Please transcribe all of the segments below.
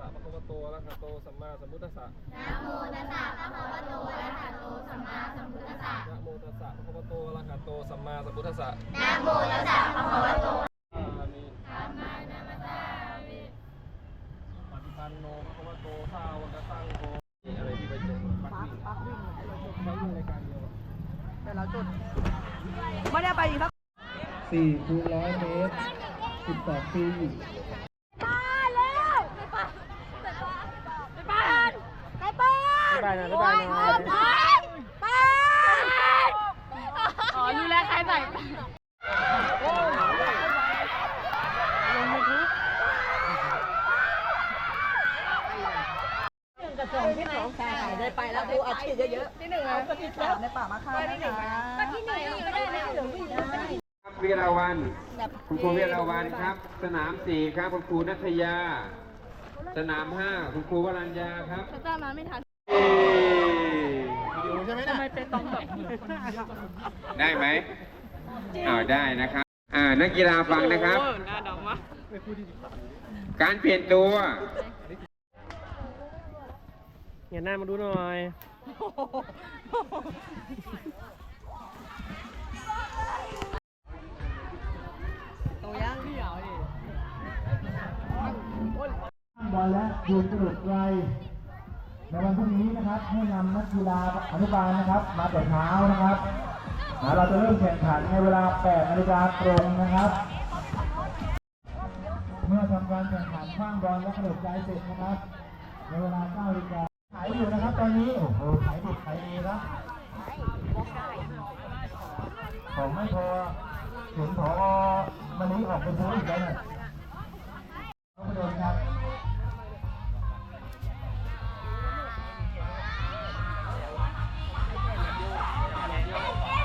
สะภะคะวะโตอะระหะโตสัมมาสัมพุทธัสสะนะโมตัสสะภะคะวะโตอะระหะโตสัมมาสัมพุทธัสสะนะโมตัสสะภะคะวะโตอะระหะโตสัมมาสัมพุทธัสสะนะโมตัสสะภะคะวะโตอามิธัมมานามัสสามิปฏิปันโนภะคะวะโตสาวกสังโฆนี่อะไรที่ไปเจอปักวิ่งปักวิ่งปักวิ่งรายการเดียวแต่ละจุดไม่ได้ไปอีกสักสี่คูณร้อยเมตรสิบสองปี ไปนะไปนะไปไปอ๋อรู้แล้วใครใส่กระทรวงที่สองใช่ได้ไปแล้วครูอาชีพเยอะๆที่หนึ่งก็ที่สามในป่ามาค่านะคะก็ที่หนึ่งก็ได้นะถึงไม่ได้ครับวีราวันคุณครูวีราวันครับ สนามสี่ครับคุณครูนัทยา สนามห้าคุณครูวรัญญาครับพระเจ้ามาไม่ทันเอ้ย ทำไมเป็นต้องแบบได้ไหมอ้าวได้นะครับ อ่า นักกีฬาฟังนะครับ โอ้หน้าดำมาก การเปลี่ยนตัวเห็นหน้ามาดูหน่อยตัวย่างที่เหรอดิบอลและยืนกระโดดไกล ในวันพรุ่งนี้นะครับให้นำนักกีฬาอนุบาลนะครับ มาแต่เช้านะครับเราจะเริ่มแข่งขันในเวลา 8นาฬิกาตรงนะครับ เมื่อทำการแข่งขันคว้างบอลและกระโดดไกลเสร็จนะครับ ในเวลา9นาฬิกาขายอยู่นะครับตอนนี้ โอ้โหขายดิบขายดีครับของไม่พอเห็นพอมันนี้ออกไปซื้ออีกแล้วเนี่ยต้องไปโดนครับ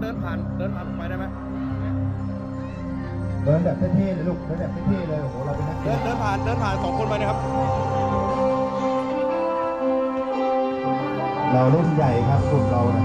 เดินเดินเดินผ่านเดินผ่านไปได้ไหมเดินแบบเท่ๆเลยลูกเดินแบบเท่ๆเลยโอ้โหเราเป็นนักกีเดินฬาเดินผ่านเดินผ่านสองคนไปนะครับ เรารุ่นใหญ่ครับกลุ่มเรานะ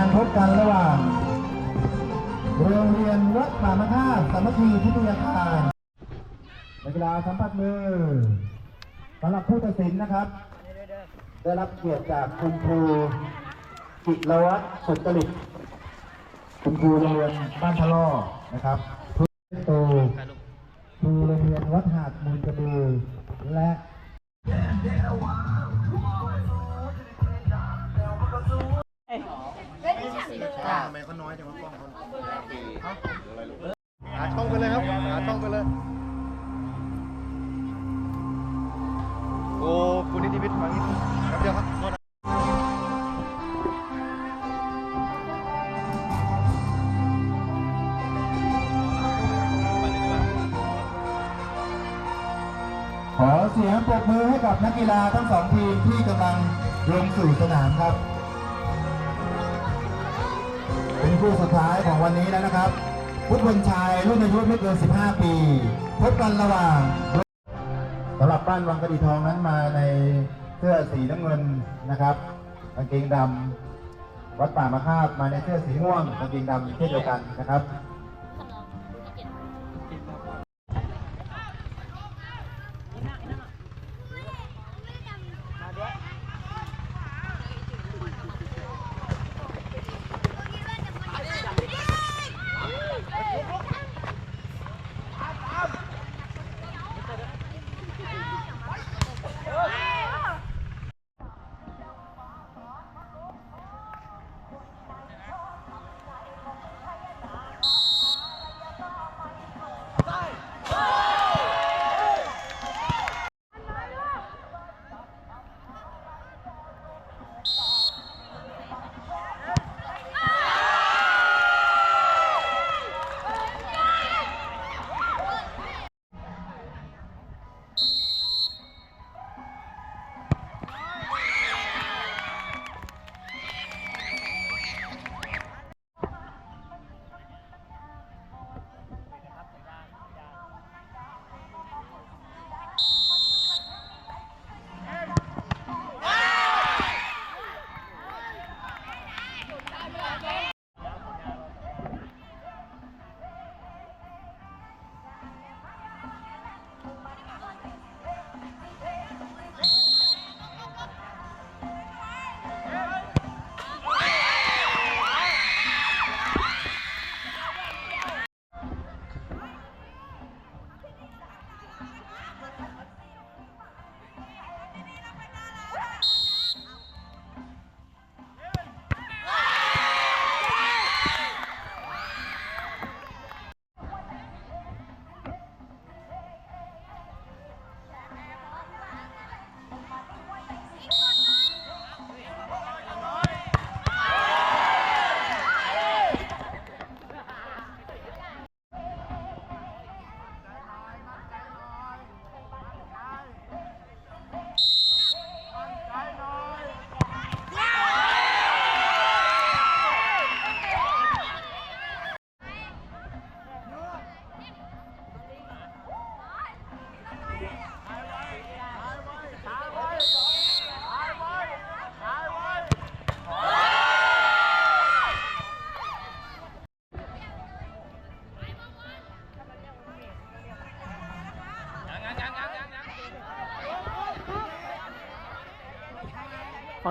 การพบกันระหว่าง โรงเรียนวัดป่ามะค่าสามัคคีพิทยาคารนักกีฬาสัมผัสมือสำหรับผู้ตัดสินนะครับ ได้รับเกียรติจากคุณครูกิรวัตรสุจริตคุณครูโรงเรียนบ้านทะลอนะครับทุกโตครูโรงเรียนวัดหาดมูลกระบือและ ช่องไปเลยครับหาช่องไปเลย โอ้คุณนิติวิทย์มางี้แป๊บเดียวครับขอเสียงปรบมือให้กับนักกีฬาทั้งสองทีมที่กำลังลงสู่สนามครับ เป็นคู่สุดท้ายของวันนี้แล้วนะครับ ฟุตบอลชายรุ่นอายุไม่เกิน 15 ปี พบกันระหว่างสำหรับบ้านวังกระดีทองนั้นมาในเสื้อสีน้ำเงินนะครับกางเกงดำวัดป่ามะคาบมาในเสื้อสีม่วงกางเกงดำเช่นเดียวกันนะครับ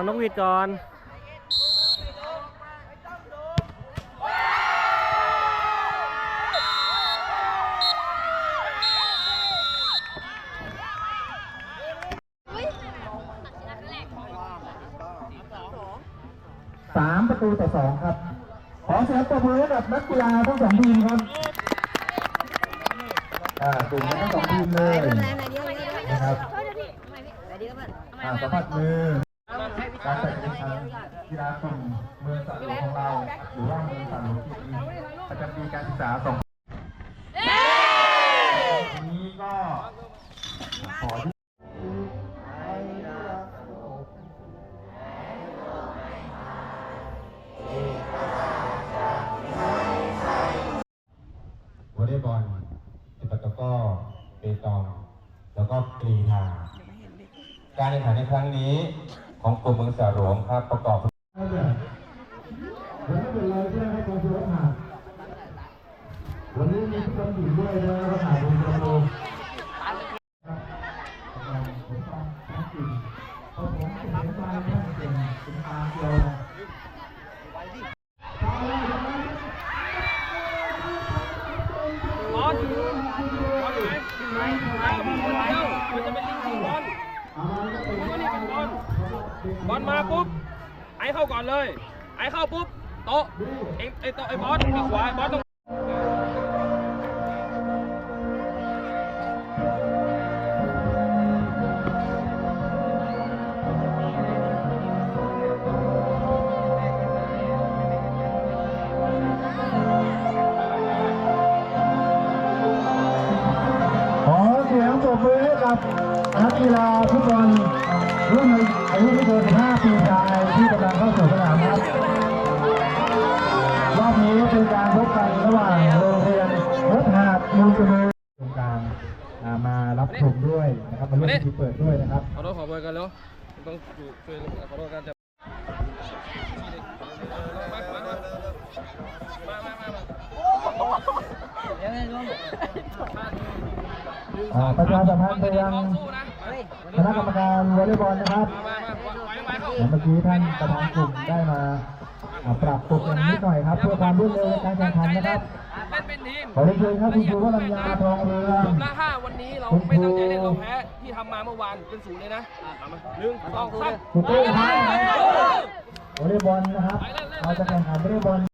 ฟังนกหวีดก่อน สามประตูต่อสองครับ ขอเสียงปรบมือให้กับนักกีฬาทั้งสองทีมครับอ่ากลุ่มทั้งสองทีมเลยนะครับอ่าสัมผัสมือ การจัดการแข่งขันกีฬากลุ่มเมืองสัตว์หลวงของเรา หรือว่าเมืองสัตว์หลวงที่ดีประจำปีการศึกษาสองนี้ก็ขอที่วอลเลย์บอลติปตะก้อเปตอง แล้วก็กรีธาการแข่งขันในครั้งนี้ ของกรมเมืองสาหลวงครับประกอบวันนี้เป็นไรใช่ไหมครับกองทัพหาวันนี้มีทุกคนอยู่ด้วยนะว่าหาบุญกระโดงผมฟังทั้งจริงเพราะผมเห็นมาท่านเป็นเป็นตาเดียวนะ บอลบอลไหนอ้าวบอลเร็วมันจะเป็นลิงยิงบอลบอลนี่เป็นบอลบอล มาปุ๊บไอ้เข้าก่อนเลย ไอ้เข้าปุ๊บโต๊ะเอ็งไอ้โต๊ะไอ้บอลไอ้ขวาไอ้บอลต้องขอเสียงปรบมือให้กับนักกีฬาฟุตบอล รุ่นอายุไม่เกิน15ปีชายที่กำลังเข้าสู่สนามครับรอบนี้เป็นการพบกันระหว่างโรงเรียนวัดหาดมูลเจริญโครงการอ่ามารับชมด้วยนะครับมาร่วมพิธีเปิดด้วยนะครับขอโทษขอเบอร์กันแล้วต้องช่วยขอโทษกันแต่มามามามามาอ่าประชาสัมพันธ์ไปยัง คณะกรรมการวอลเลย์บอลนะครับมามาไปไปเข้าเมื่อกี้ท่านประธานกลุ่มได้มาอ่าปรับปรุงกันนิดหน่อยครับ เพื่อความรวดเร็วในการแข่งขันนะครับเล่นเป็นทีมขอเรียนเชิญครับคุณครูวรัญญาทองเรืองจบละห้าวันนี้เราไม่ตั้งใจเล่นเราแพ้ที่ทำมาเมื่อวานเป็นศูนย์เลยนะเอามาหนึ่งสองสามถูกต้องครับวอลเลย์บอลนะครับเราจะแข่งขันวอลเลย์บอล